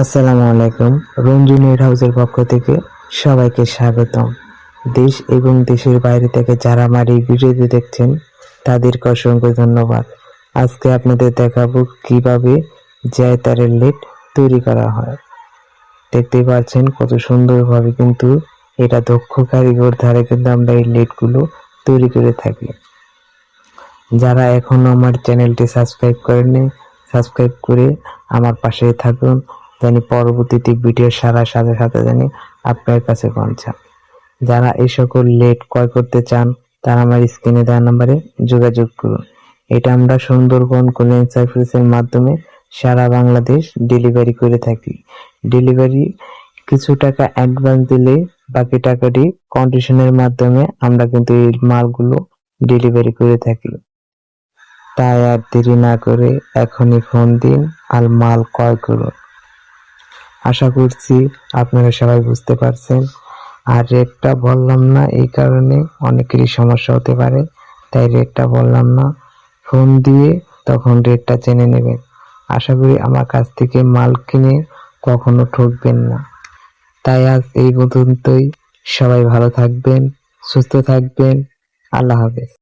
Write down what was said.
আসসালামু আলাইকুম। রঞ্জু নেট হাউসের পক্ষ থেকে সবাইকে স্বাগতম। দেশ এবং দেশের বাইরে থেকে যারা আমার এই ভিডিওটি দেখছেন, তাদেরকে অসংখ্য ধন্যবাদ। আজকে আপনাদের দেখাবো কীভাবে জায়তারের লেট তৈরি করা হয়। দেখতেই পাচ্ছেন কত সুন্দরভাবে কিন্তু এটা দক্ষ কারিগর ধারে কিন্তু আমরা এই লেটগুলো তৈরি করে থাকি। যারা এখনও আমার চ্যানেলটি সাবস্ক্রাইব করেননি, সাবস্ক্রাইব করে আমার পাশে থাকুন। জানি পরবর্তীতে ভিডিও সারার সাথে সাথে জানি আপনার কাছে পৌঁছান যারা এই সকল লেট ক্রয় করতে চান, তারা আমার স্ক্রিনে দেওয়া নাম্বারে যোগাযোগ করুন। এটা আমরা সুন্দরবন কুলিং সার্ভিসের মাধ্যমে সারা বাংলাদেশ ডেলিভারি করে থাকি। ডেলিভারি কিছু টাকা অ্যাডভান্স দিলে বাকি টাকাটি কন্ডিশনের মাধ্যমে আমরা কিন্তু এই মালগুলো ডেলিভারি করে থাকি। তাই আর দেরি না করে এখনই ফোন দিন আর মাল ক্রয় করুন। আশা করছি আপনারা সবাই বুঝতে পারছেন। আর রেটটা বললাম না, এই কারণে অনেকেরই সমস্যা হতে পারে। তাই রেটটা বললাম না। ফোন দিয়ে তখন রেটটা জেনে নেবেন। আশা করি আমার কাছ থেকে মাল কিনে কখনো ঠকবেন না। তাই আজ এই পর্যন্তই। সবাই ভালো থাকবেন, সুস্থ থাকবেন। আল্লাহ হাফেজ।